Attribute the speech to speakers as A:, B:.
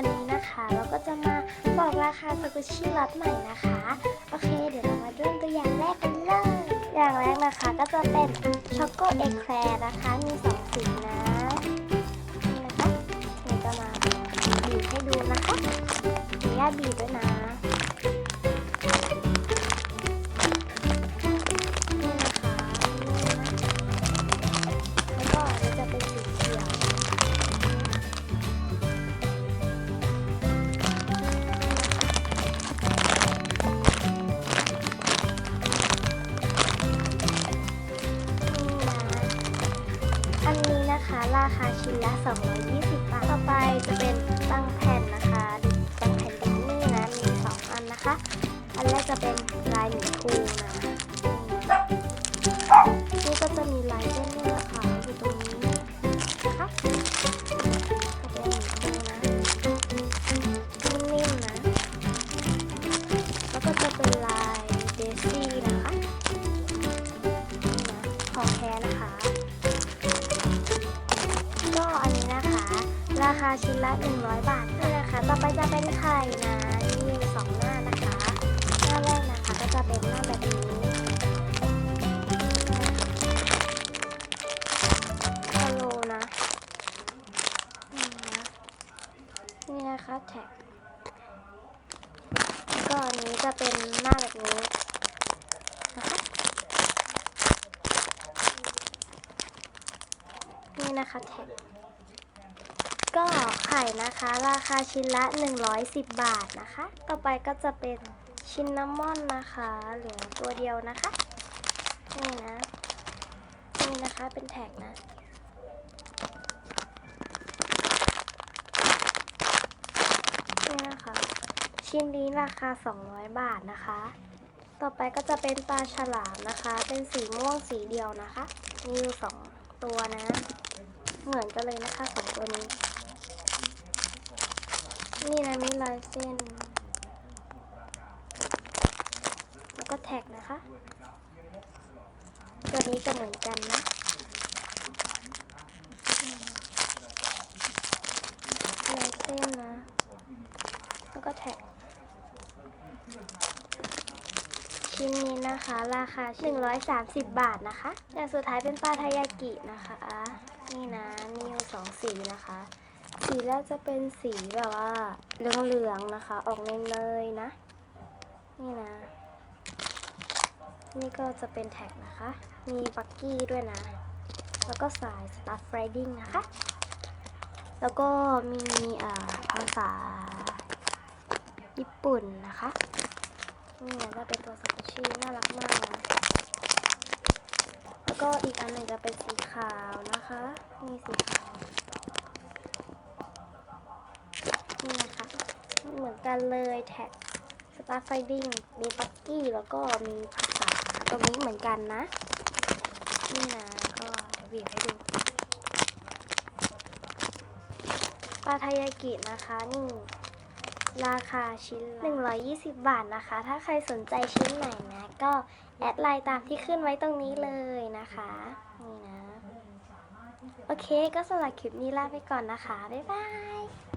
A: วันนี้นะคะ เราก็จะมาบอกราคาสกุชชี่ล็อตใหม่นะคะ โอเค เดี๋ยวเรามาเริ่มตัวอย่างแรกกันเลย อย่างแรกนะคะก็จะเป็นช็อกโกเอแคร์นะคะ มีสองสีนะนี่นะคะเดี๋ยวจะมาบีบให้ดูนะคะขออนุญาตบีบด้วยนะ นะคะ ราคาชิ้นละ 220 บาท ต่อไปจะเป็นตั้งแผ่นนะคะตั้งแผ่นดิสนีย์นะ มี 2 อันนะคะ อันแรกจะเป็นลายหมีภูนะนี่ก็จะมีลายเส้นด้วยนะคะอยู่ตรงนี้นะคะก็เป็นหมีภูนะนิ่มๆนะ แล้วก็จะเป็นลายเดซี่นะคะนี่นะของแท้นะคะาคาชิ้นละ 100 บาทนี่นะคะ ต่อไปจะเป็นไข่นะนี่มีสองหน้านะคะ หน้าแรกนะคะก็จะเป็นหน้าแบบนี้ฮัลโหลนะนี่นะนี่นะคะแท็กแล้วก็อันนี้จะเป็นหน้าแบบนี้นะคะนี่นะคะแท็ก ก็ไข่นะคะ ราคาชิ้นละ 110 บาทนะคะ ต่อไปก็จะเป็นชิ้นนามอนนะคะเหลือตัวเดียวนะคะนี่นะนี่นะคะเป็นแท็กนะนี่นะคะ ชิ้นนี้ราคา 200 บาทนะคะ ต่อไปก็จะเป็นปลาฉลามนะคะ เป็นสีม่วงสีเดียวนะคะ มีอยู่สองตัวนะ เหมือนกันเลยนะคะสองตัวนี้ นี่นะมีลายเส้น แล้วก็แท็กนะคะ ตัวนี้จะเหมือนกันนะลายเส้นนะ แล้วก็แท็ก ชิ้นนี้นะคะ ราคา 130 บาทนะคะ อย่างสุดท้ายเป็นปลาทายากินะคะ นี่นะ มีอยู่สองสีนะคะ สีแรกจะเป็นสีแบบว่าเหลืองๆนะคะ ออกเนยๆนะ นี่นะ นี่ก็จะเป็นแท็กนะคะ มีปักกี้ด้วยนะ แล้วก็สาย Star Riding นะคะ แล้วก็มีอ่าภาษาญี่ปุ่นนะคะ นี่นะจะเป็นตัวสกุชชี่น่ารักมากนะแล้วก็อีกอันหนึ่งจะเป็นสีขาวนะคะนี่สีขาว นี่นะคะ เหมือน กันเลยแท็กสตาร์ไฟดิ้งมีปักกี้แล้วก็มีภาษาตรงนี้เหมือนกันนะ นี่นะก็เดี๋ยวบีบให้ดูปลาทายากินะคะนี่ราคาชิ้นละ120 บาทนะคะ ถ้าใครสนใจชิ้นไหนนะ ก็แอดไลน์ตามที่ขึ้นไว้ตรงนี้เลยนะคะ นี่นะ โอเค ก็สำหรับคลิปนี้ลาไปก่อนนะคะ บ๊ายบาย